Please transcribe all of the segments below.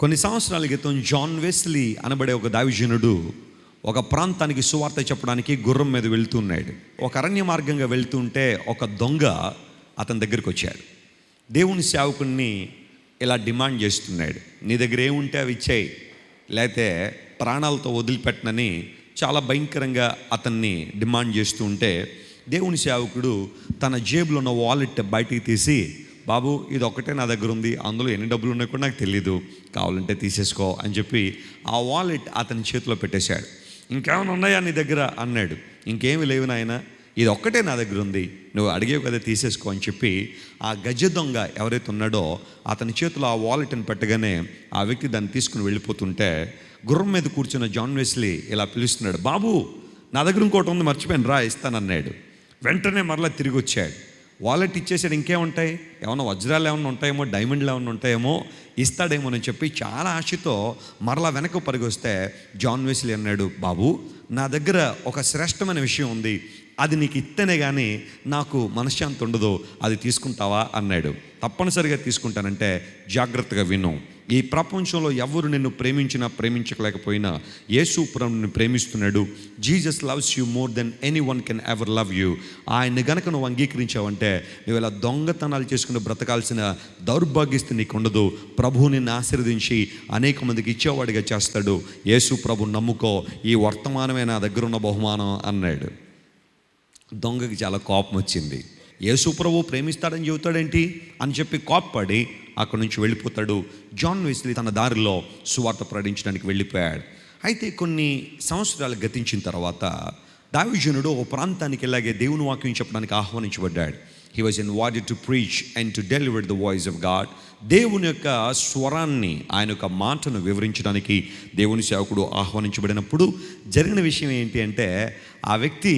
కొన్ని సంవత్సరాల క్రితం జాన్ వెస్లీ అనబడే ఒక దావిజనుడు ఒక ప్రాంతానికి సువార్త చెప్పడానికి గుర్రం మీద వెళ్తున్నాడు ఒక అరణ్య మార్గంగా వెళ్తుంటే ఒక దొంగ అతని దగ్గరికి వచ్చాడు. దేవుని సేవకుణ్ణి ఇలా డిమాండ్ చేస్తున్నాడు. నీ దగ్గర ఏముంటే అవి ఇచ్చాయి. లేకపోతే ప్రాణాలతో వదిలిపెట్టనని చాలా భయంకరంగా అతన్ని డిమాండ్ చేస్తూ ఉంటే దేవుని సేవకుడు తన జేబులో ఉన్న వాలెట్ బయటికి తీసి బాబు ఇది ఒక్కటే నా దగ్గర ఉంది అందులో ఎన్ని డబ్బులు ఉన్నాయో కూడా నాకు తెలియదు కావాలంటే తీసేసుకో అని చెప్పి ఆ వాలెట్ అతని చేతిలో పెట్టేశాడు. ఇంకేమైనా ఉన్నాయా నీ దగ్గర? అన్నాడు. ఇంకేమి లేవు నాయన. ఇది ఒక్కటే నా దగ్గర ఉంది నువ్వు అడిగేవి కదా తీసేసుకో అని చెప్పి ఆ గజ దొంగ ఎవరైతే ఉన్నాడో అతని చేతిలో ఆ వాలెట్ని పెట్టగానే ఆ వ్యక్తి దాన్ని తీసుకుని వెళ్ళిపోతుంటే గుర్రం మీద కూర్చున్న జాన్ వెస్లీ ఇలా పిలుస్తున్నాడు. బాబు నా దగ్గర ఇంకోటి ఉంది మర్చిపోయాను రా ఇస్తానన్నాడు. వెంటనే మరలా తిరిగి వచ్చాడు వాలెట్ ఇచ్చేసాడు ఇంకేముంటాయి? ఏమైనా వజ్రాలు ఏమైనా ఉంటాయేమో? డైమండ్లు ఏమైనా ఉంటాయేమో? ఇస్తాడేమో అని చెప్పి చాలా ఆశతో మరలా వెనక పరిగొస్తే జాన్ వెస్లీ అన్నాడు బాబు నా దగ్గర ఒక శ్రేష్టమైన విషయం ఉంది. అది నీకు ఇస్తేనే కానీ నాకు మనశ్శాంతి ఉండదు. అది తీసుకుంటావా? అన్నాడు. తప్పనిసరిగా తీసుకుంటానంటే జాగ్రత్తగా విను. ఈ ప్రపంచంలో ఎవరు నిన్ను ప్రేమించినా ప్రేమించలేకపోయినా యేసు నిన్ను ప్రేమిస్తున్నాడు. Jesus loves you more than anyone can ever love you ఆయన్ని గనక నువ్వు అంగీకరించావంటే నువ్వు ఇలా దొంగతనాలు చేసుకుని బ్రతకాల్సిన దౌర్భాగ్యస్థి నీకు ఉండదు. ప్రభువు నిన్ను ఆశీర్వదించి అనేక మందికి ఇచ్చేవాడిగా చేస్తాడు. యేసు ప్రభు నమ్ముకో ఈ వర్తమానమే నా దగ్గర ఉన్న బహుమానం అన్నాడు. దొంగకి చాలా కోపం వచ్చింది. యేసు ప్రభు ప్రేమిస్తాడని చెబుతాడేంటి? అని చెప్పి కోప్పడి అక్కడి నుంచి వెళ్ళిపోతాడు. జాన్ వెస్లీ తన దారిలో సువార్త ప్రకటించడానికి వెళ్ళిపోయాడు. అయితే కొన్ని సంవత్సరాలు గతించిన తర్వాత దావిజనుడు ఒక ప్రాంతానికి ఇలాగే దేవుని వాక్యం చెప్పడానికి ఆహ్వానించబడ్డాడు. He was invited to preach and to deliver the voice of God దేవుని యొక్క స్వరాన్ని ఆయన యొక్క మాటను వివరించడానికి దేవుని సేవకుడు ఆహ్వానించబడినప్పుడు జరిగిన విషయం ఏంటి అంటే ఆ వ్యక్తి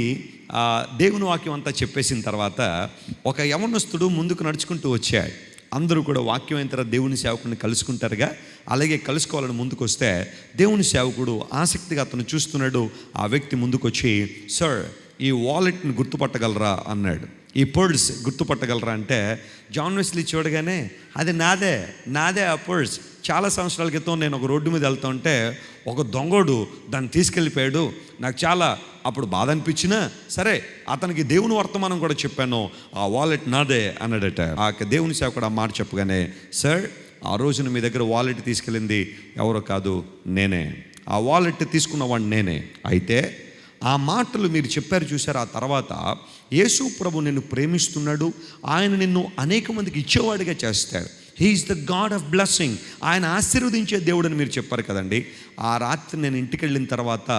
దేవుని వాక్యం అంతా చెప్పేసిన తర్వాత ఒక యవనస్తుడు ముందుకు నడుచుకుంటూ వచ్చాడు. అందరూ కూడా వాక్యం అయిన తర్వాత దేవుని సేవకుడిని కలుసుకుంటారుగా. అలాగే కలుసుకోవాలని ముందుకు వస్తే దేవుని సేవకుడు ఆసక్తిగా అతను చూస్తున్నాడు ఆ వ్యక్తి ముందుకు వచ్చి సార్ ఈ వాలెట్ని గుర్తుపట్టగలరా? అన్నాడు. ఈ పర్స్ గుర్తుపట్టగలరా అంటే జాన్ వెస్లీ చూడగానే అది నాదే నాదే ఆ పర్స్ చాలా సంవత్సరాల క్రితం నేను ఒక రోడ్డు మీద వెళ్తా ఉంటే ఒక దొంగోడు దాన్ని తీసుకెళ్ళిపోయాడు. నాకు చాలా అప్పుడు బాధ అనిపించినా సరే అతనికి దేవుని వర్తమానం కూడా చెప్పాను ఆ వాలెట్ నాదే అన్నాడట. ఆ దేవుని సేవకుడు ఆ మాట చెప్పగానే సార్ ఆ రోజున మీ దగ్గర వాలెట్ తీసుకెళ్ళింది ఎవరో కాదు నేనే. ఆ వాలెట్ తీసుకున్నవాడిని నేనే. అయితే ఆ మాటలు మీరు చెప్పారు చూసారు ఆ తర్వాత యేసు ప్రభు నిన్ను ప్రేమిస్తున్నాడు ఆయన నిన్ను అనేక మందికి ఇచ్చేవాడిగా చేస్తాడు. He is the God of blessing ఆయన ఆశీర్వదించే దేవుడు అని మీరు చెప్పారు కదండి. ఆ రాత్రి నేను ఇంటికి వెళ్ళిన తర్వాత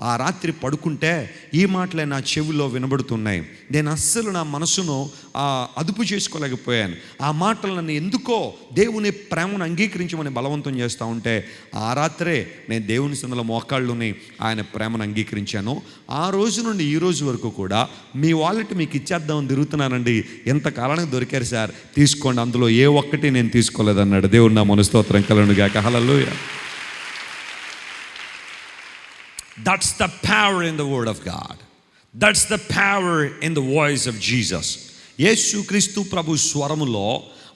ఆ రాత్రి పడుకుంటే ఈ మాటలే నా చెవిలో వినబడుతున్నాయి. నేను అస్సలు నా మనసును అదుపు చేసుకోలేకపోయాను. ఆ మాటలు నన్ను ఎందుకో దేవుని ప్రేమను అంగీకరించమని బలవంతం చేస్తూ ఉంటే ఆ రాత్రే నేను దేవుని సందుల మోకాళ్ళుని ఆయన ప్రేమను అంగీకరించాను. ఆ రోజు నుండి ఈ రోజు వరకు కూడా మీ వాలెట్ మీకు ఇచ్చేద్దామని తిరుగుతున్నానండి. ఎంత కాలానికి దొరికారు సార్? తీసుకోండి అందులో ఏ ఒక్కటి నేను తీసుకోలేదన్నాడు. దేవుడు నా మనస్తోత్రం కలను గాక హలలోయ that's the power in the word of God that's the power in the voice of Jesus Yesukristu ప్రభు స్వరములో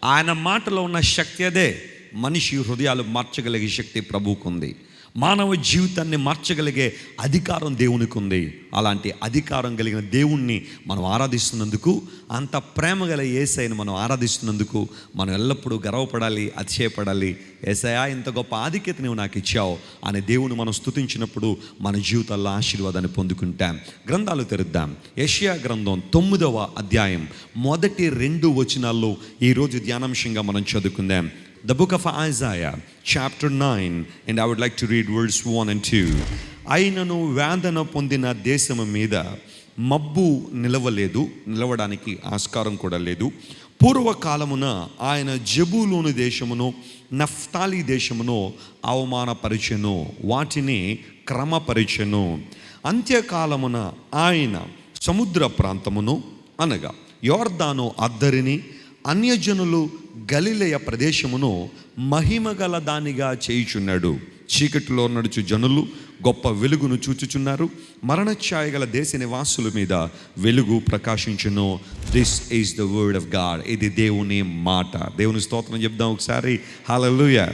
ఆయన మాటలో ఉన్న శక్తి అదే మనిషి హృదయాలు మార్చగలిగే శక్తి ప్రభువుకుంది మానవ జీవితాన్ని మార్చగలిగే అధికారం దేవునికి ఉంది అలాంటి అధికారం కలిగిన దేవుణ్ణి మనం ఆరాధిస్తున్నందుకు అంత ప్రేమ గల ఏసైని మనం ఆరాధిస్తున్నందుకు మనం ఎల్లప్పుడూ గర్వపడాలి అతిశయపడాలి. ఏసయా ఇంత గొప్ప ఆధిక్యత నువ్వు నాకు ఇచ్చావు అనే దేవుని మనం స్తుతించినప్పుడు మన జీవితాల్లో ఆశీర్వాదాన్ని పొందుకుంటాం. గ్రంథాలు తెరుద్దాం. ఏషియా గ్రంథం తొమ్మిదవ అధ్యాయం మొదటి రెండు వచనాల్లో ఈరోజు ధ్యానాంశంగా మనం చదువుకుందాం. The book of Isaiah, chapter 9, and I would like to read verse 1 and 2. అయినను వేదన పొందిన దేశము మీద మబ్బు నిలవలేదు నిలవడానికి ఆస్కారం కూడా లేదు పూర్వకాలమున ఆయన జబూలోని దేశమును నఫ్తాలి దేశమును అవమానపరిచెను వాటిని క్రమపరిచెను అంత్యకాలమున ఆయన సముద్ర ప్రాంతమును అనగా యోర్దాను అద్దరిని అన్యజనులు గలిలయ ప్రదేశమును మహిమగల దానిగా చేయుచున్నాడు. చీకటిలో నడుచు జనులు గొప్ప వెలుగును చూచుచున్నారు. మరణఛాయ గల దేశ నివాసుల మీద వెలుగు ప్రకాశించును. This is the word of God ఇది దేవుని మాట. దేవుని స్తోత్రం చెప్దాం ఒకసారి. హలలుయ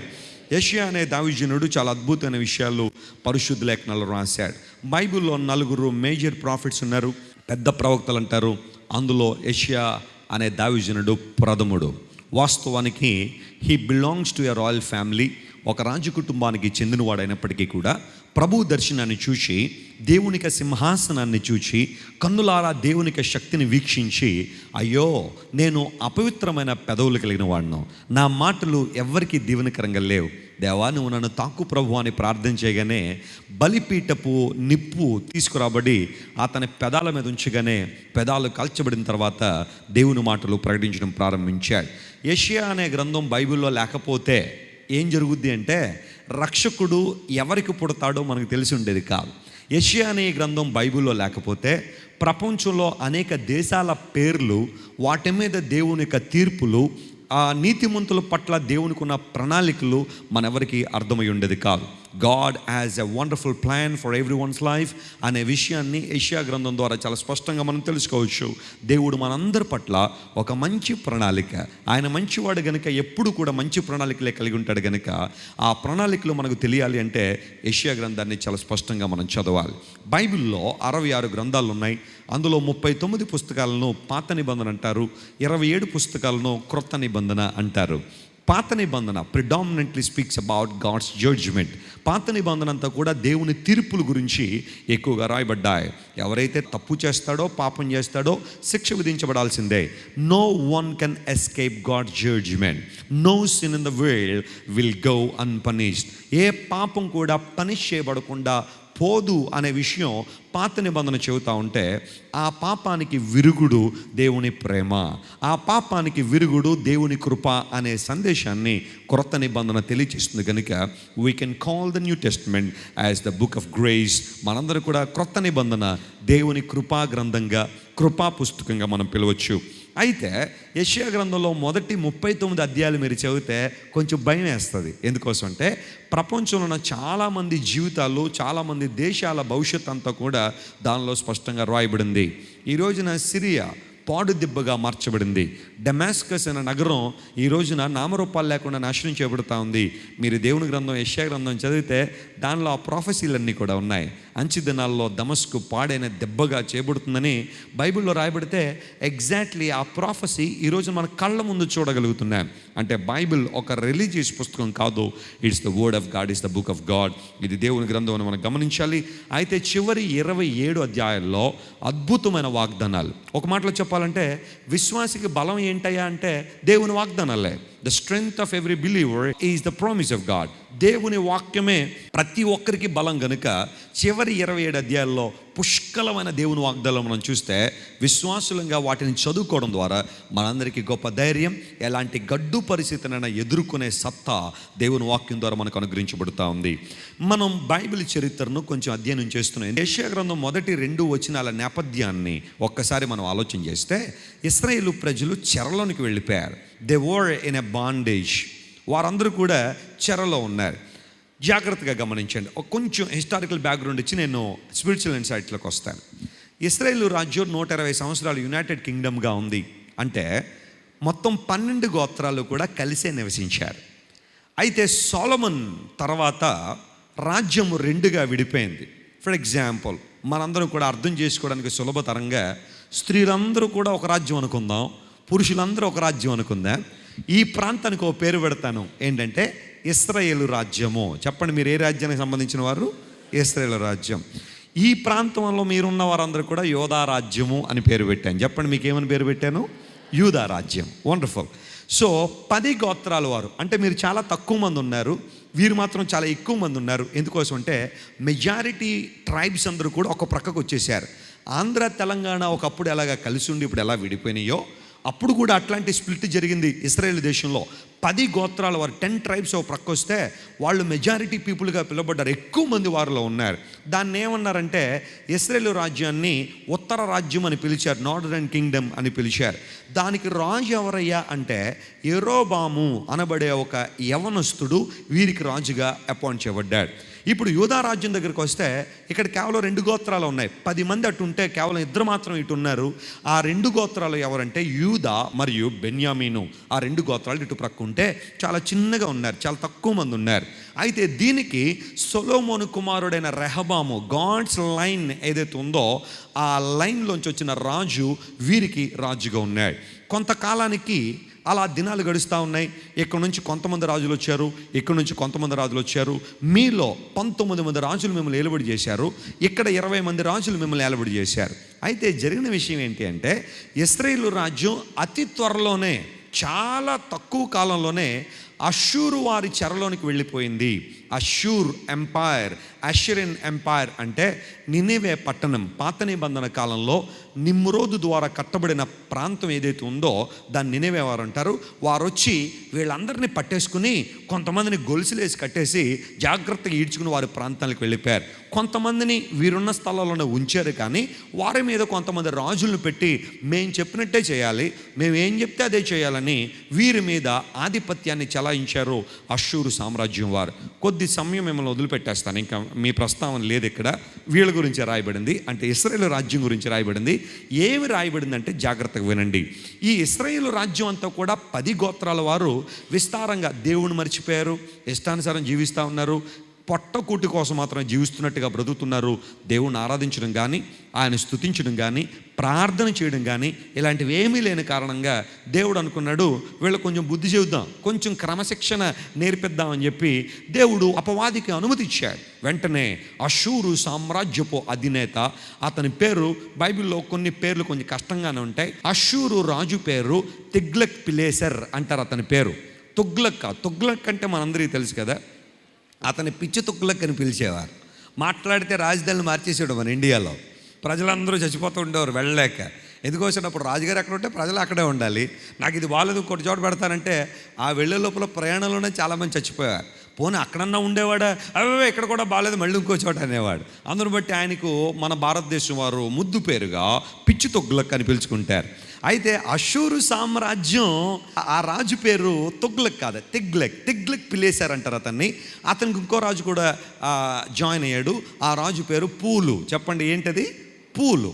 యషియా అనే దావిజనుడు చాలా అద్భుతమైన విషయాలు పరిశుద్ధ లేఖనాలు రాశాడు. బైబిల్లో నలుగురు మేజర్ ప్రాఫిట్స్ ఉన్నారు. పెద్ద ప్రవక్తలు అంటారు. అందులో యషియా అనే దావిజనుడు ప్రథముడు. వాస్తవానికి he belongs to a royal family ఒక రాజు కుటుంబానికి చెందినవాడైనప్పటికీ కూడా ప్రభు దర్శనాన్ని చూసి దేవునిక సింహాసనాన్ని చూచి కన్నులారా దేవునిక శక్తిని వీక్షించి అయ్యో నేను అపవిత్రమైన పెదవులు కలిగిన వాడిను నా మాటలు ఎవ్వరికీ దీవెనకరంగా లేవు. దేవా నువ్వు నన్ను తాకు ప్రభు అని ప్రార్థన చేయగానే బలిపీఠపు నిప్పు తీసుకురాబడి అతని పెదాల మీద ఉంచగానే పెదాలు కాల్చబడిన తర్వాత దేవుని మాటలు ప్రకటించడం ప్రారంభించాడు. ఏషియా అనే గ్రంథం బైబిల్లో లేకపోతే ఏం జరుగుద్ది అంటే రక్షకుడు ఎవరికి పుడతాడో మనకు తెలిసి ఉండేది కాదు. యషియా అనే గ్రంథం బైబిల్లో లేకపోతే ప్రపంచంలో అనేక దేశాల పేర్లు వాటి మీద దేవుని యొక్క తీర్పులు ఆ నీతిమంతుల పట్ల దేవునికి ఉన్న ప్రణాళికలు మనెవరికి అర్థమై ఉండేది కాదు. God has a wonderful plan for everyone's life అనే విషయాన్ని ఏషియా గ్రంథం ద్వారా చాలా స్పష్టంగా మనం తెలుసుకోవచ్చు. దేవుడు మనందరి పట్ల ఒక మంచి ప్రణాళిక. ఆయన మంచివాడు గనుక ఎప్పుడు కూడా మంచి ప్రణాళికలే కలిగి ఉంటాడు గనుక ఆ ప్రణాళికలు మనకు తెలియాలి అంటే ఏషియా గ్రంథాన్ని చాలా స్పష్టంగా మనం చదవాలి. బైబిల్లో అరవై ఆరు గ్రంథాలు ఉన్నాయి. అందులో ముప్పై తొమ్మిది పుస్తకాలను పాత నిబంధన అంటారు. ఇరవై ఏడు పుస్తకాలను క్రొత్త నిబంధన అంటారు. పాత నిబంధన predominantly speaks about God's judgment పాత నిబంధన అంతా కూడా దేవుని తీర్పుల గురించి ఎక్కువగా రాయబడ్డాయి. ఎవరైతే తప్పు చేస్తాడో పాపం చేస్తాడో శిక్ష విధించబడాల్సిందే. No one can escape God judgment no sin in the world will go unpunished ఏ పాపం కూడా పనిష్ చేయబడకుండా పోదు అనే విషయం పాత నిబంధన చెబుతా ఉంటే ఆ పాపానికి విరుగుడు దేవుని ప్రేమ ఆ పాపానికి విరుగుడు దేవుని కృప అనే సందేశాన్ని క్రొత్త నిబంధన తెలియచేస్తుంది కనుక we can call the new testament as the book of grace మనందరూ కూడా క్రొత్త నిబంధన దేవుని కృపా గ్రంథంగా కృపా పుస్తకంగా మనం పిలవచ్చు. అయితే యశ్యా గ్రంథంలో మొదటి ముప్పై తొమ్మిది అధ్యాయాలు మీరు చదివితే కొంచెం భయం వేస్తుంది. ఎందుకోసం అంటే ప్రపంచంలో ఉన్న చాలామంది జీవితాలు చాలామంది దేశాల భవిష్యత్ అంతా కూడా దానిలో స్పష్టంగా రాయబడింది. ఈ రోజున సిరియా పాడు దిబ్బగా మార్చబడింది. డెమాస్కస్ అనే నగరం ఈ రోజున నామరూపాలు లేకుండా నాశనం చేయబడుతూ ఉంది. మీరు దేవుని గ్రంథం యశ్యా గ్రంథం చదివితే దానిలో ఆ ప్రాఫెసీలన్నీ కూడా ఉన్నాయి. అంచి దినాల్లో దమస్కు పాడైన దెబ్బగా చేయబడుతుందని బైబిల్లో రాయబడితే ఎగ్జాక్ట్లీ ఆ ప్రాఫెసీ ఈరోజు మన కళ్ళ ముందు చూడగలుగుతున్నాం. అంటే బైబిల్ ఒక రిలీజియస్ పుస్తకం కాదు. It's the word of God is the book of God ఇది దేవుని గ్రంథం అని మనం గమనించాలి. అయితే చివరి ఇరవై ఏడు అధ్యాయాల్లో అద్భుతమైన వాగ్దానాలు. ఒక మాటలో చెప్పాలంటే విశ్వాసికి బలం ఏంటయ్యా అంటే దేవుని వాగ్దానాలే the strength of every believer is the promise of God దేవుని వాక్యమే ప్రతి ఒక్కరికి బలం గనుక చివరి ఇరవై ఏడు అధ్యాయాల్లో పుష్కలమైన దేవుని వాగ్దానం మనం చూస్తే విశ్వాసులంగా వాటిని చదువుకోవడం ద్వారా మనందరికీ గొప్ప ధైర్యం ఎలాంటి గడ్డు పరిస్థితినైనా ఎదుర్కొనే సత్తా దేవుని వాక్యం ద్వారా మనకు అనుగ్రహించబడుతూ ఉంది. మనం బైబిల్ చరిత్రను కొంచెం అధ్యయనం చేస్తున్నాం. ఏషియా గ్రంథం మొదటి రెండు వచనాల నేపథ్యాన్ని ఒక్కసారి మనం ఆలోచన చేస్తే ఇస్రాయేలు ప్రజలు చెరలోనికి వెళ్ళిపోయారు. They were in a bondage వారందరూ కూడా చెరలో ఉన్నారు. జాగ్రత్తగా గమనించండి. ఒక కొంచెం హిస్టారికల్ బ్యాక్గ్రౌండ్ ఇచ్చి నేను స్పిరిచువల్ ఇన్సైట్లోకి వస్తాను. ఇస్రాయేల్ రాజ్యం నూట ఇరవై సంవత్సరాలు యునైటెడ్ కింగ్డమ్గా ఉంది అంటే మొత్తం పన్నెండు గోత్రాలు కూడా కలిసే నివసించారు. అయితే సోలమన్ తర్వాత రాజ్యం రెండుగా విడిపోయింది. ఫర్ ఎగ్జాంపుల్ మనందరం కూడా అర్థం చేసుకోవడానికి సులభతరంగా స్త్రీలందరూ కూడా ఒక రాజ్యం అనుకుందాం పురుషులందరూ ఒక రాజ్యం అనుకుందాం. ఈ ప్రాంతానికి ఒక పేరు పెడతాను. ఏంటంటే ఇస్రాయేల్ రాజ్యము. చెప్పండి మీరు ఏ రాజ్యానికి సంబంధించిన వారు? ఇస్రాయేల్ రాజ్యం. ఈ ప్రాంతంలో మీరున్న వారందరూ కూడా యోధా రాజ్యము అని పేరు పెట్టాను. చెప్పండి మీకు ఏమని పేరు పెట్టాను? యూదా రాజ్యం. వండర్ఫుల్ సో పది గోత్రాల వారు. అంటే మీరు చాలా తక్కువ మంది ఉన్నారు. వీరు మాత్రం చాలా ఎక్కువ మంది ఉన్నారు. ఎందుకోసం అంటే మెజారిటీ ట్రైబ్స్ అందరూ కూడా ఒక ప్రక్కకు వచ్చేసారు ఆంధ్ర తెలంగాణ ఒకప్పుడు ఎలాగా కలిసి ఉండి ఇప్పుడు ఎలా విడిపోయినాయో అప్పుడు కూడా అట్లాంటి స్ప్లిట్ జరిగింది ఇస్రాయేల్ దేశంలో. పది గోత్రాల వారు టెన్ ట్రైబ్స్ ఒక ప్రక్క వస్తే వాళ్ళు మెజారిటీ పీపుల్గా పిలువబడ్డారు. ఎక్కువ మంది వారిలో ఉన్నారు. దాన్ని ఏమన్నారంటే ఇస్రాయేల్ రాజ్యాన్ని ఉత్తర రాజ్యం అని పిలిచారు నార్దర్న్ కింగ్డమ్ అని పిలిచారు. దానికి రాజు ఎవరయ్యా అంటే ఎరోబాము అనబడే ఒక యవనస్తుడు వీరికి రాజుగా అపాయింట్ చేయబడ్డాడు. ఇప్పుడు యూదా రాజ్యం దగ్గరికి వస్తే ఇక్కడ కేవలం రెండు గోత్రాలు ఉన్నాయి. పది మంది అటు ఉంటే కేవలం ఇద్దరు మాత్రం ఇటు ఉన్నారు. ఆ రెండు గోత్రాలు ఎవరంటే యూదా మరియు బెన్యామీను. ఆ రెండు గోత్రాలు ఇటు ప్రక్క ఉంటే చాలా చిన్నగా ఉన్నారు చాలా తక్కువ మంది ఉన్నారు. అయితే దీనికి సొలోమోను కుమారుడైన రెహబాము గాడ్స్ లైన్ ఏదైతే ఉందో ఆ లైన్లోంచి వచ్చిన రాజు వీరికి రాజుగా ఉన్నాడు. కొంతకాలానికి అలా దినాలు గడుస్తూ ఉన్నాయి. ఇక్కడ నుంచి కొంతమంది రాజులు వచ్చారు ఇక్కడ నుంచి కొంతమంది రాజులు వచ్చారు. మీలో పంతొమ్మిది మంది రాజులు మిమ్మల్ని ఏలుబడి చేశారు. ఇక్కడ ఇరవై మంది రాజులు మిమ్మల్ని ఏలుబడి చేశారు. అయితే జరిగిన విషయం ఏంటి అంటే ఇస్రాయేలు రాజ్యం అతి త్వరలోనే చాలా తక్కువ కాలంలోనే అషూరు వారి చెరలోనికి వెళ్ళిపోయింది. అషూర్ ఎంపైర్ అషరిన్ ఎంపైర్ అంటే నినేవే పట్టణం. పాత నిబంధన కాలంలో నిమ్రోదు ద్వారా కట్టబడిన ప్రాంతం ఏదైతే ఉందో దాన్ని నినేవే వారు అంటారు. వారు వచ్చి వీళ్ళందరినీ పట్టేసుకుని కొంతమందిని గొలుసులేసి కట్టేసి జాగ్రత్తగా ఈడ్చుకుని వారి ప్రాంతాలకు వెళ్ళిపోయారు. కొంతమందిని వీరున్న స్థలాల్లోనే ఉంచారు కానీ వారి మీద కొంతమంది రాజులను పెట్టి మేము చెప్పినట్టే చేయాలి మేము ఏం చెప్తే అదే చేయాలని వీరి మీద ఆధిపత్యాన్ని చెలాయించారు అషూరు సామ్రాజ్యం వారు. కొద్ది కొద్ది సమయం మిమ్మల్ని వదిలిపెట్టేస్తాను. ఇంకా మీ ప్రస్తావన లేదు ఇక్కడ. వీళ్ళ గురించి రాయబడింది. అంటే ఇస్రాయేల్ రాజ్యం గురించి రాయబడింది. ఏమి రాయబడింది అంటే జాగ్రత్తగా వినండి. ఈ ఇస్రాయేల్ రాజ్యం అంతా కూడా పది గోత్రాల వారు విస్తారంగా దేవుని మర్చిపోయారు. ఇష్టానుసారం జీవిస్తూ ఉన్నారు. పొట్టకూటి కోసం మాత్రం జీవిస్తున్నట్టుగా బ్రతుకుతున్నారు. దేవుణ్ణి ఆరాధించడం కానీ ఆయన స్తుతించడం కానీ ప్రార్థన చేయడం కానీ ఇలాంటివి ఏమీ లేని కారణంగా దేవుడు అనుకున్నాడు వీళ్ళు కొంచెం బుద్ధి చెబుదాం కొంచెం క్రమశిక్షణ నేర్పిద్దామని చెప్పి దేవుడు అపవాదికి అనుమతి ఇచ్చాడు. వెంటనే అశూరు సామ్రాజ్యపు అధినేత అతని పేరు బైబిల్లో కొన్ని పేర్లు కొంచెం కష్టంగానే ఉంటాయి. అశూరు రాజు పేరు తిగ్లక్ పిలేసర్ అంటారు అతని పేరు. తుగ్లక్ తుగ్లక్ అంటే మనందరికీ తెలుసు కదా. అతని పిచ్చి తుక్కులకు పిలిచేవారు. మాట్లాడితే రాజధానిని మార్చేసాడు మన ఇండియాలో. ప్రజలందరూ చచ్చిపోతూ ఉండేవారు వెళ్ళలేక. ఎందుకోసం అప్పుడు రాజుగారు ఎక్కడ ఉంటే ప్రజలు అక్కడే ఉండాలి. నాకు ఇది బాగాలేదు ఇంకోటి చోట పెడతానంటే ఆ వెళ్ళే లోపల ప్రయాణంలోనే చాలామంది చచ్చిపోయారు పోనీ అక్కడన్నా ఉండేవాడా? అవే ఇక్కడ కూడా బాగాలేదు మళ్ళీ ఇంకో చోట అనేవాడు. అందును బట్టి ఆయనకు మన భారతదేశం వారు ముద్దు పేరుగా పిచ్చి తొగ్గులకు అని పిలుచుకుంటారు. అయితే అషూరు సామ్రాజ్యం ఆ రాజు పేరు తొగ్లక్ కాదు తిగ్లక్. తిగ్లక్ పిలేశారంటారు అతన్ని. అతనికి ఇంకో రాజు కూడా జాయిన్ అయ్యాడు. ఆ రాజు పేరు పూలు. చెప్పండి ఏంటది? పూలు.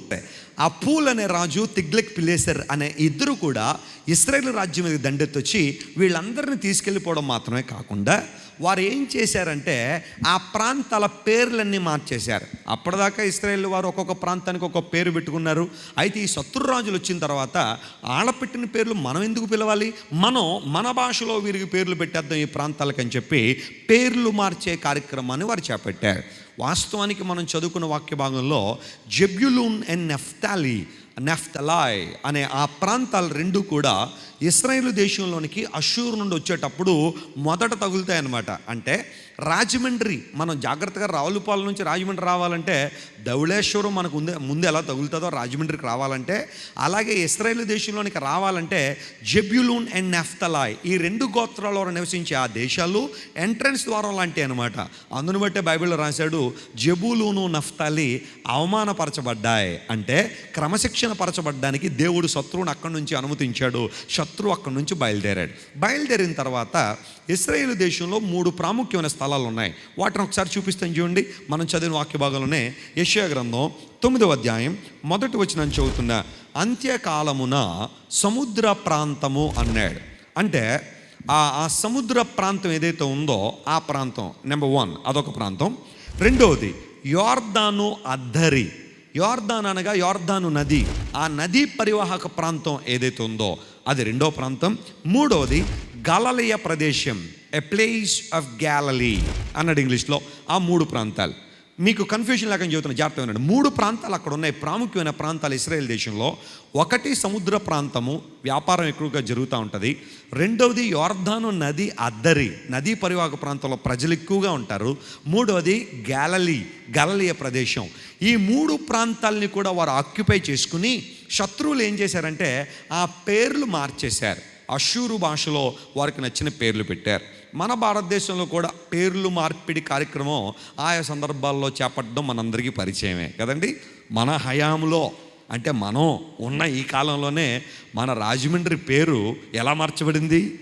ఆ పూల్ అనే రాజు తిగ్లక్ పిలేసర్ అనే ఇద్దరు కూడా ఇస్రాయేల్ రాజ్యం మీద దండెత్తొచ్చి వీళ్ళందరిని తీసుకెళ్ళిపోవడం మాత్రమే కాకుండా వారు ఏం చేశారంటే ఆ ప్రాంతాల పేర్లన్నీ మార్చేశారు. అప్పటిదాకా ఇస్రాయేల్ వారు ఒక్కొక్క ప్రాంతానికి ఒక్కొక్క పేరు పెట్టుకున్నారు. అయితే ఈ శత్రురాజులు వచ్చిన తర్వాత ఆడపెట్టిన పేర్లు మనం ఎందుకు పిలవాలి? మనం మన భాషలో వీరికి పేర్లు పెట్టేద్దాం ఈ ప్రాంతాలకు అని చెప్పి పేర్లు మార్చే కార్యక్రమాన్ని వారు చేపట్టారు. వాస్తవానికి మనం చదువుకున్న వాక్య భాగంలో జెబ్యులూన్ అండ్ నెఫ్తాలి నెఫ్తలాయ్ అనే ఆ ప్రాంతాలు రెండు కూడా ఇస్రాయేల్ దేశంలోనికి అషూర్ నుండి వచ్చేటప్పుడు మొదట తగులుతాయి అన్నమాట అంటే రాజమండ్రి మనం జాగ్రత్తగా రావులపాలెం నుంచి రాజమండ్రి రావాలంటే ధవళేశ్వరం మనకు ముందే ముందు ఎలా తగులుతుందో రాజమండ్రికి రావాలంటే అలాగే ఇస్రాయేల్ దేశంలోనికి రావాలంటే జెబ్యులూన్ అండ్ నెఫ్తలాయ్ ఈ రెండు గోత్రాల వారు నివసించే ఆ దేశాలు ఎంట్రన్స్ ద్వారం లాంటివి అనమాట అందును బట్టే బైబిల్లో రాశాడు జబులూను నఫ్తాలి అవమానపరచబడ్డాయి. అంటే క్రమశిక్షణ పరచబడ్డానికి దేవుడు శత్రువుని అక్కడి నుంచి అనుమతించాడు శత్రువు అక్కడి నుంచి బయలుదేరాడు. బయలుదేరిన తర్వాత ఇస్రాయేల్ దేశంలో మూడు ప్రాముఖ్యమైన స్థలాలు ఉన్నాయి వాటిని ఒకసారి చూపిస్తాను చూడండి. మనం చదివిన వాక్య భాగంలోనే యశ్యా గ్రంథం తొమ్మిదవ అధ్యాయం మొదటి వచ్చిన చదువుతున్న అంత్యకాలమున సముద్ర ప్రాంతము అన్నాడు. అంటే ఆ ఆ సముద్ర ప్రాంతం ఏదైతే ఉందో ఆ ప్రాంతం నెంబర్ వన్ అదొక ప్రాంతం. రెండవది యోర్దాను అద్దరి యోర్దాన్ అనగా యోర్దాను నది. ఆ నదీ పరివాహక ప్రాంతం ఏదైతే ఉందో అది రెండో ప్రాంతం. మూడవది గలలయ ప్రదేశం. ఎ ప్లేస్ ఆఫ్ గ్యాలలీ అన్నాడు ఇంగ్లీష్లో. ఆ మూడు ప్రాంతాలు. మీకు కన్ఫ్యూజన్ లేక చెబుతున్న జాగ్రత్త వినండి. మూడు ప్రాంతాలు అక్కడ ఉన్నాయి. ప్రాముఖ్యమైన ప్రాంతాలు ఇస్రాయేల్ దేశంలో. ఒకటి సముద్ర ప్రాంతము వ్యాపారం ఎక్కువగా జరుగుతూ ఉంటుంది. రెండవది యోర్ధాను నది అద్దరి నదీ పరివాహక ప్రాంతంలో ప్రజలు ఎక్కువగా ఉంటారు. మూడవది గ్యాలలీ గలలియ ప్రదేశం. ఈ మూడు ప్రాంతాలని కూడా వారు ఆక్యుపై చేసుకుని శత్రువులు ఏం చేశారంటే ఆ పేర్లు మార్చేశారు. అషూరు భాషలో వారికి నచ్చిన పేర్లు పెట్టారు. మన భారతదేశంలో కూడా పేర్లు మార్పిడి కార్యక్రమం ఆయా సందర్భాల్లో చేపట్టడం మనందరికీ పరిచయమే. కదండి? మన హయాంలో అంటే మనం ఉన్న ఈ కాలంలోనే మన రాజమండ్రి పేరు ఎలా మార్చబడింది?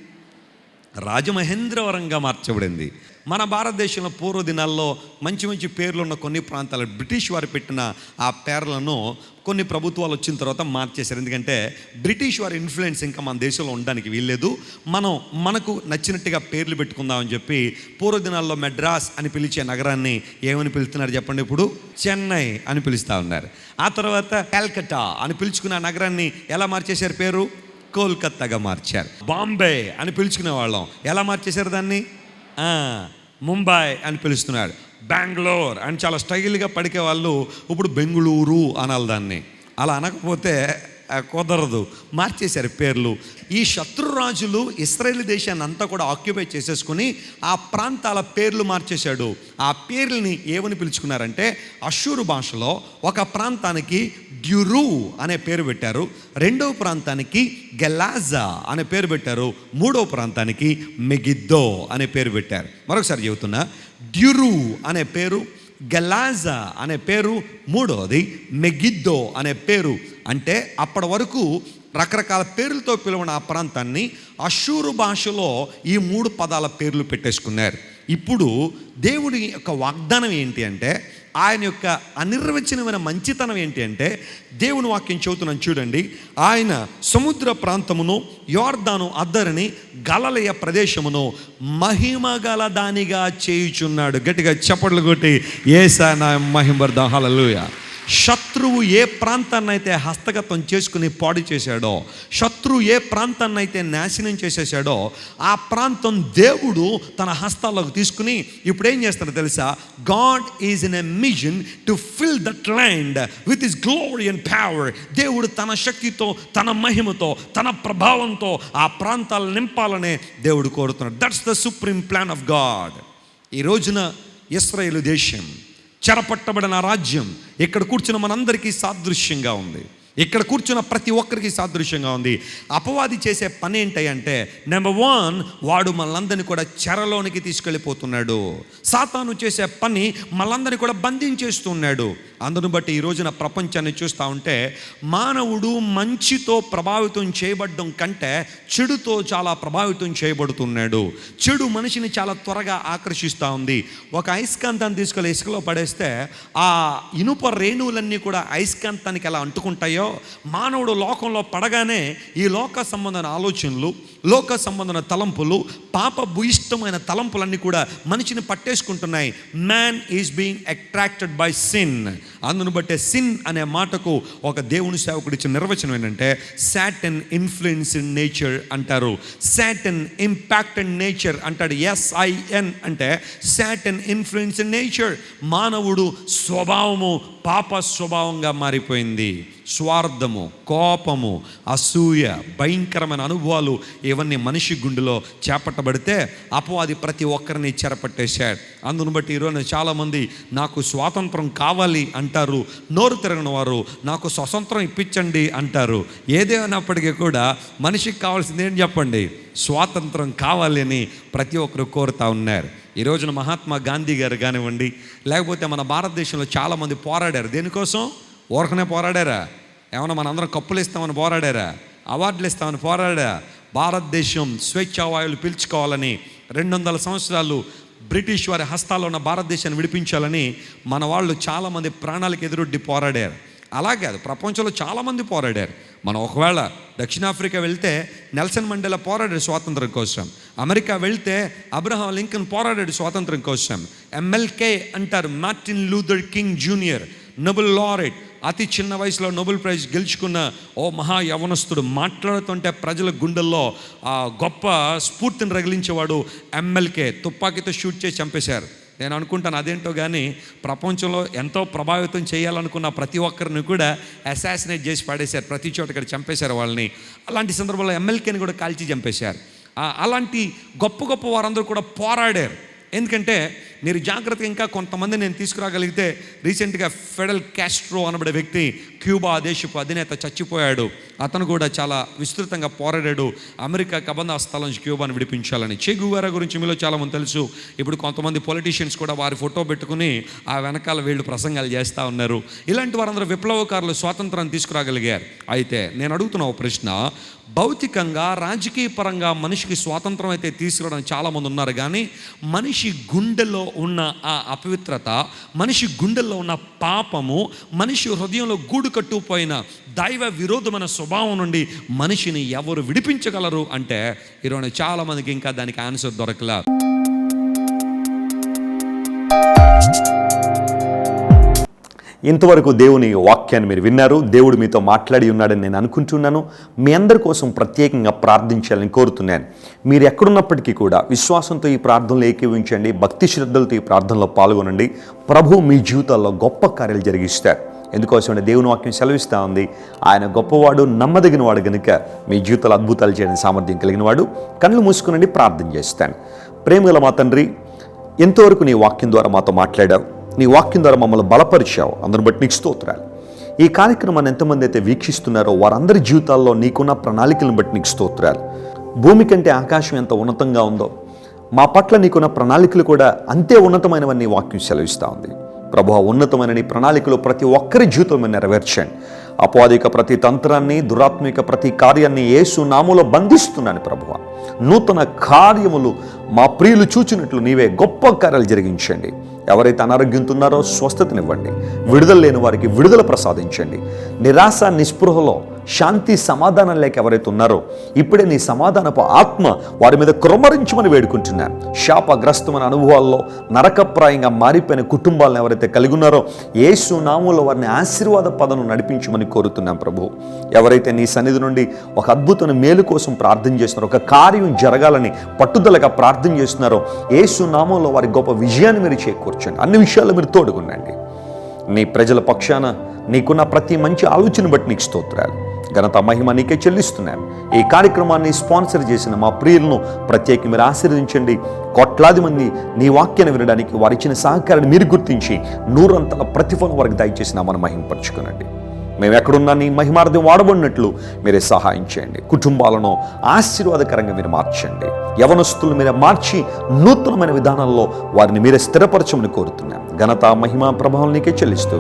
రాజమహేంద్రవరంగా మార్చబడింది. మన భారతదేశంలో పూర్వ దినాల్లో మంచి మంచి పేర్లు ఉన్న కొన్ని ప్రాంతాలు బ్రిటిష్ వారు పెట్టిన ఆ పేర్లను కొన్ని ప్రభుత్వాలు వచ్చిన తర్వాత మార్చేశారు. ఎందుకంటే బ్రిటిష్ వారి ఇన్ఫ్లుయెన్స్ ఇంకా మన దేశంలో ఉండడానికి వీల్లేదు. మనం మనకు నచ్చినట్టుగా పేర్లు పెట్టుకుందామని చెప్పి పూర్వ దినాల్లో మెడ్రాస్ అని పిలిచే నగరాన్ని ఏమని పిలుస్తున్నారు చెప్పండి ఇప్పుడు? చెన్నై అని పిలుస్తూ ఉన్నారు. ఆ తర్వాత కల్కటా అని పిలుచుకున్న నగరాన్ని ఎలా మార్చేశారు పేరు? కోల్కత్తాగా మార్చారు. బాంబే అని పిలుచుకునే వాళ్ళం. ఎలా మార్చేశారు దాన్ని? ముంబై అని పిలుస్తున్నాడు. బెంగళూరు అని చాలా స్టైల్గా పడికే వాళ్ళు ఇప్పుడు బెంగళూరు అనాలి దాన్ని. అలా అనకపోతే కుదరదు. మార్చేశారు పేర్లు. ఈ శత్రురాజులు ఇస్రాయేల్ దేశాన్ని అంతా కూడా ఆక్యుపై చేసేసుకుని ఆ ప్రాంతాల పేర్లు మార్చేశాడు. ఆ పేర్లని ఏమని పిలుచుకున్నారంటే అషూరు భాషలో ఒక ప్రాంతానికి డ్యురు అనే పేరు పెట్టారు. రెండవ ప్రాంతానికి గెలాజా అనే పేరు పెట్టారు. మూడవ ప్రాంతానికి మెగిద్దో అనే పేరు పెట్టారు. మరొకసారి చెబుతున్నా డ్యురు అనే పేరు గెలాజా అనే పేరు మూడవది మెగిద్దో అనే పేరు. అంటే అప్పటి వరకు రకరకాల పేర్లతో పిలువన ఆ ప్రాంతాన్ని అషూరు భాషలో ఈ మూడు పదాల పేర్లు పెట్టేసుకున్నారు. ఇప్పుడు దేవుడి యొక్క వాగ్దానం ఏంటి అంటే ఆయన యొక్క అనిర్వచనమైన మంచితనం ఏంటి అంటే దేవుని వాక్యం చెబుతున్నాను చూడండి. ఆయన సముద్ర ప్రాంతమును యోర్దాను అద్దరిని గలలయ ప్రదేశమును మహిమ గల దానిగా చేయుచున్నాడు. గట్టిగా చప్పట్లు కొట్టి ఏసా నా మహిమర్ద హలలుయా శత్రువు ఏ ప్రాంతాన్ని అయితే హస్తగతం చేసుకుని పాడు చేశాడో శత్రువు ఏ ప్రాంతాన్ని అయితే నాశనం చేసేసాడో ఆ ప్రాంతం దేవుడు తన హస్తాల్లోకి తీసుకుని ఇప్పుడు ఏం చేస్తాడో తెలుసా? God is in a mission to fill that land with his glory and power దేవుడు తన శక్తితో తన మహిమతో తన ప్రభావంతో ఆ ప్రాంతాలు నింపాలనే దేవుడు కోరుతున్నాడు. That's the supreme plan of God ఈ రోజున ఇస్రాయేల్ దేశం చెరపట్టబడిన రాజ్యం. ఇక్కడ కూర్చున్న మనందరికీ సాదృశ్యంగా ఉంది. ఇక్కడ కూర్చున్న ప్రతి ఒక్కరికి సాదృశ్యంగా ఉంది. అపవాది చేసే పని ఏంటంటే నెంబర్ వన్ వాడు మనందరినీ కూడా చెరలోనికి తీసుకెళ్ళిపోతున్నాడు. సాతాను చేసే పని మనందరినీ కూడా బంధించేస్తున్నాడు. అందును బట్టి ఈ రోజున ప్రపంచాన్ని చూస్తూ ఉంటే మానవుడు మంచితో ప్రభావితం చేయబడడం కంటే చెడుతో చాలా ప్రభావితం చేయబడుతున్నాడు. చెడు మనిషిని చాలా త్వరగా ఆకర్షిస్తూ ఉంది. ఒక అయస్కాంతాన్ని తీసుకెళ్ళి ఇసుకలో పడేస్తే ఆ ఇనుప రేణువులన్నీ కూడా అయస్కాంతానికి ఎలా అంటుకుంటాయో మానవుడు లోకంలో పడగానే ఈ లోక సంబంధమైన ఆలోచనలు లోక సంబంధమైన తలంపులు పాప భూయిష్టమైన తలంపులన్నీ కూడా మనిషిని పట్టేసుకుంటున్నాయి. Man is being attracted by sin అందును బట్టే సిన్ అనే మాటకు ఒక దేవుని సేవకుడు ఇచ్చిన నిర్వచనం ఏంటంటే సాటన్ ఇన్ఫ్లుయెన్స్ ఇన్ నేచర్ అంటారు సాటన్ ఇంపాక్ట్ ఇన్ నేచర్ అంటాడు ఎస్ఐఎన్ అంటే సాటన్ ఇన్ఫ్లుయెన్స్ ఇన్ నేచర్ మానవుడు స్వభావము పాప స్వభావంగా మారిపోయింది. స్వార్థము కోపము అసూయ భయంకరమైన అనుభవాలు ఇవన్నీ మనిషి గుండెలో చేపట్టబడితే అపవాది ప్రతి ఒక్కరిని చెరపట్టేశాడు. అందును బట్టి ఈరోజు చాలామంది నాకు స్వాతంత్రం కావాలి అంటారు నోరు తిరగని వారు నాకు స్వతంత్రం ఇప్పించండి అంటారు. ఏదేమైనప్పటికీ కూడా మనిషికి కావాల్సింది ఏం చెప్పండి? స్వాతంత్రం కావాలి అని ప్రతి ఒక్కరు కోరుతా ఉన్నారు. ఈ రోజున మహాత్మా గాంధీ గారు కానివ్వండి లేకపోతే మన భారతదేశంలో చాలామంది పోరాడారు. దేనికోసం? ఓరకనే పోరాడారా? ఏమన్నా మనందరం కప్పులు ఇస్తామని పోరాడారా? అవార్డులు ఇస్తామని పోరాడా భారతదేశం స్వేచ్ఛావాయులు పీల్చుకోవాలని రెండు వందల సంవత్సరాలు బ్రిటిష్ వారి హస్తాల్లో ఉన్న భారతదేశాన్ని విడిపించాలని మన వాళ్ళు చాలామంది ప్రాణాలకు ఎదురొడ్డి పోరాడారు. అలాగే అది ప్రపంచంలో చాలామంది పోరాడారు. మనం ఒకవేళ దక్షిణాఫ్రికా వెళ్తే నెల్సన్ మండేలా పోరాడాడు స్వాతంత్రం కోసం. అమెరికా వెళ్తే అబ్రహాం లింకన్ పోరాడాడు స్వాతంత్రం కోసం. ఎంఎల్కే అంటారు Martin Luther King Junior Nobel laureate అతి చిన్న వయసులో నోబెల్ ప్రైజ్ గెలుచుకున్న ఓ మహా యవనస్తుడు మాట్లాడుతుంటే ప్రజల గుండెల్లో ఆ గొప్ప స్ఫూర్తిని రగిలించేవాడు ఎమ్మెల్కే తుపాకీతో షూట్ చేసి చంపేశారు. నేను అనుకుంటాను అదేంటో కానీ ప్రపంచంలో ఎంతో ప్రభావితం చేయాలనుకున్న ప్రతి ఒక్కరిని కూడా అసాసినేట్ చేసి పడేశారు. ప్రతి చోట ఇక్కడ చంపేశారు వాళ్ళని. అలాంటి సందర్భంలో ఎమ్మెల్కేని కూడా కాల్చి చంపేశారు. అలాంటి గొప్ప గొప్ప వారందరూ కూడా పోరాడారు. ఎందుకంటే మీరు జాగ్రత్తగా ఇంకా కొంతమంది నేను తీసుకురాగలిగితే రీసెంట్గా ఫెడల్ క్యాస్ట్రో అనబడే వ్యక్తి క్యూబా దేశపు అధినేత చచ్చిపోయాడు. అతను కూడా చాలా విస్తృతంగా పోరాడాడు. అమెరికా కబంధ స్థలం నుంచి క్యూబాను విడిపించాలని. చెగువారా గురించి మీలో చాలామంది తెలుసు. ఇప్పుడు కొంతమంది పొలిటీషియన్స్ కూడా వారి ఫోటో పెట్టుకుని ఆ వెనకాల వీళ్ళు ప్రసంగాలు చేస్తూ ఉన్నారు. ఇలాంటి వారందరూ విప్లవకారులు స్వాతంత్రాన్ని తీసుకురాగలిగారు. అయితే నేను అడుగుతున్న ఒక ప్రశ్న. భౌతికంగా రాజకీయ పరంగా మనిషికి స్వాతంత్రం అయితే తీసుకురావడం చాలామంది ఉన్నారు. కానీ మనిషి గుండెలో ఉన్న ఆ అపవిత్రత మనిషి గుండెల్లో ఉన్న పాపము మనిషి హృదయంలో గూడు కట్టుకుపోయిన దైవ విరోధమైన స్వభావం నుండి మనిషిని ఎవరు విడిపించగలరు అంటే ఈరోజు చాలామందికి ఇంకా దానికి ఆన్సర్ దొరకలా. ఇంతవరకు దేవుని వాక్యాన్ని మీరు విన్నారు. దేవుడు మీతో మాట్లాడి ఉన్నాడని నేను అనుకుంటున్నాను. మీ అందరి కోసం ప్రత్యేకంగా ప్రార్థించాలని కోరుతున్నాను. మీరు ఎక్కడున్నప్పటికీ కూడా విశ్వాసంతో ఈ ప్రార్థనలు ఏకీవించండి భక్తి శ్రద్ధలతో ఈ ప్రార్థనలో పాల్గొనండి. ప్రభు మీ జీవితాల్లో గొప్ప కార్యాలు జరిగిస్తారు. ఎందుకోసం దేవుని వాక్యం సెలవిస్తూ ఉంది. ఆయన గొప్పవాడు నమ్మదగిన వాడు గనుక మీ జీవితాలు అద్భుతాలు చేయడం సామర్థ్యం కలిగిన వాడు కళ్ళు మూసుకునండి ప్రార్థన చేస్తాను. ప్రేమగల మా తండ్రి ఎంతవరకు నీ వాక్యం ద్వారా మాతో మాట్లాడావు? నీ వాక్యం ద్వారా మమ్మల్ని బలపరిచావు. అందరిని బట్టి నీకు స్తోత్రాలు. ఈ కార్యక్రమాన్ని ఎంతమంది అయితే వీక్షిస్తున్నారో వారందరి జీవితాల్లో నీకున్న ప్రణాళికలను బట్టి నీకు స్తోత్రాలు. భూమి కంటే ఆకాశం ఎంత ఉన్నతంగా ఉందో మా పట్ల నీకున్న ప్రణాళికలు కూడా అంతే ఉన్నతమైనవన్నీ వాక్యం సెలవిస్తూ ఉంది. ప్రభు ఉన్నతమైన నీ ప్రణాళికలో ప్రతి ఒక్కరి జీవితం నెరవేర్చండి. అపాధిక ప్రతి తంత్రాన్ని దురాత్మిక ప్రతి కార్యాన్ని యేసు నామములో బంధిస్తున్నాను ప్రభువ నూతన కార్యములు మా ప్రియులు చూచినట్లు నీవే గొప్ప కార్యాలు జరిగించండి. ఎవరైతే అనారోగ్యంతున్నారో స్వస్థతనివ్వండి. విడుదల లేని వారికి విడుదల ప్రసాదించండి. నిరాశ నిస్పృహలో శాంతి సమాధానం లేక ఎవరైతే ఉన్నారో ఇప్పుడే నీ సమాధానపు ఆత్మ వారి మీద క్రొమరించమని వేడుకుంటున్నాను శాపగ్రస్తమైన అనుభవాల్లో నరకప్రాయంగా మారిపోయిన కుటుంబాలను ఎవరైతే కలిగి ఉన్నారో ఏసు నామంలో వారిని ఆశీర్వాద పదను నడిపించమని కోరుతున్నాం ప్రభు. ఎవరైతే నీ సన్నిధి నుండి ఒక అద్భుతమైన మేలు కోసం ప్రార్థన చేస్తున్నారో ఒక కార్యం జరగాలని పట్టుదలగా ప్రార్థన చేస్తున్నారో ఏసు నామంలో వారి గొప్ప విజయాన్ని మీరు చేకూర్చండి. అన్ని విషయాల్లో మీరు తోడుగుండండి. నీ ప్రజల పక్షాన నీకున్న ప్రతి మంచి ఆలోచన బట్టి నీకు స్తోత్రాలు. ఘనత మహిమ నీకే చెల్లిస్తున్నాను. ఈ కార్యక్రమాన్ని స్పాన్సర్ చేసిన మా ప్రియులను ప్రత్యేక మీరు ఆశీర్వదించండి. కోట్లాది మంది నీ వాక్యాన్ని వినడానికి వారు ఇచ్చిన సహకారాన్ని మీరు గుర్తించి నూరంతల ప్రతిఫలం వరకు దయచేసి నామను మహింపరచుకునండి. మేము ఎక్కడున్నా నీ మహిమార్థం వాడబడినట్లు మీరే సహాయం చేయండి. కుటుంబాలను ఆశీర్వాదకరంగా మీరు మార్చండి. యవనస్తులు మీరే మార్చి నూతనమైన విధానంలో వారిని మీరే స్థిరపరచమని కోరుతున్నాం ఘనత మహిమ ప్రభావం నీకే చెల్లిస్తూ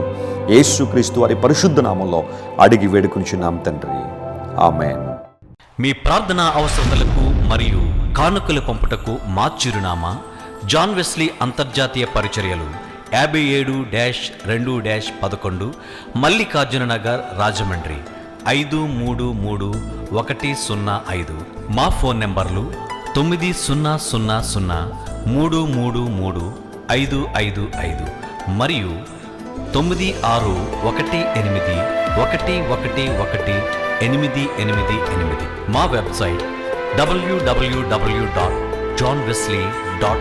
యేసుక్రీస్తు వారి పరిశుద్ధ నామంలో అడిగి వేడుకునిచున్నాం తండ్రి. ఆమెన్. మీ ప్రార్థన అవసరతలకు మరియు కానుకలు పంపుటకు మా చిరునామా జాన్ వెస్లీ అంతర్జాతీయ పరిచర్యలు యాభై ఏడు డ్యాష్ రెండు డ్యాష్ పదకొండు మల్లికార్జున నగర్ రాజమండ్రి ఐదు మూడు మూడు ఒకటి సున్నా ఐదు. మా ఫోన్ నెంబర్లు తొమ్మిది సున్నా సున్నా సున్నా మూడు మూడు మూడు ఐదు ఐదు ఐదు మరియు తొమ్మిది ఆరు ఒకటి ఎనిమిది ఒకటి ఒకటి ఒకటి ఎనిమిది ఎనిమిది ఎనిమిది. మా website W W W dot John Wesley dot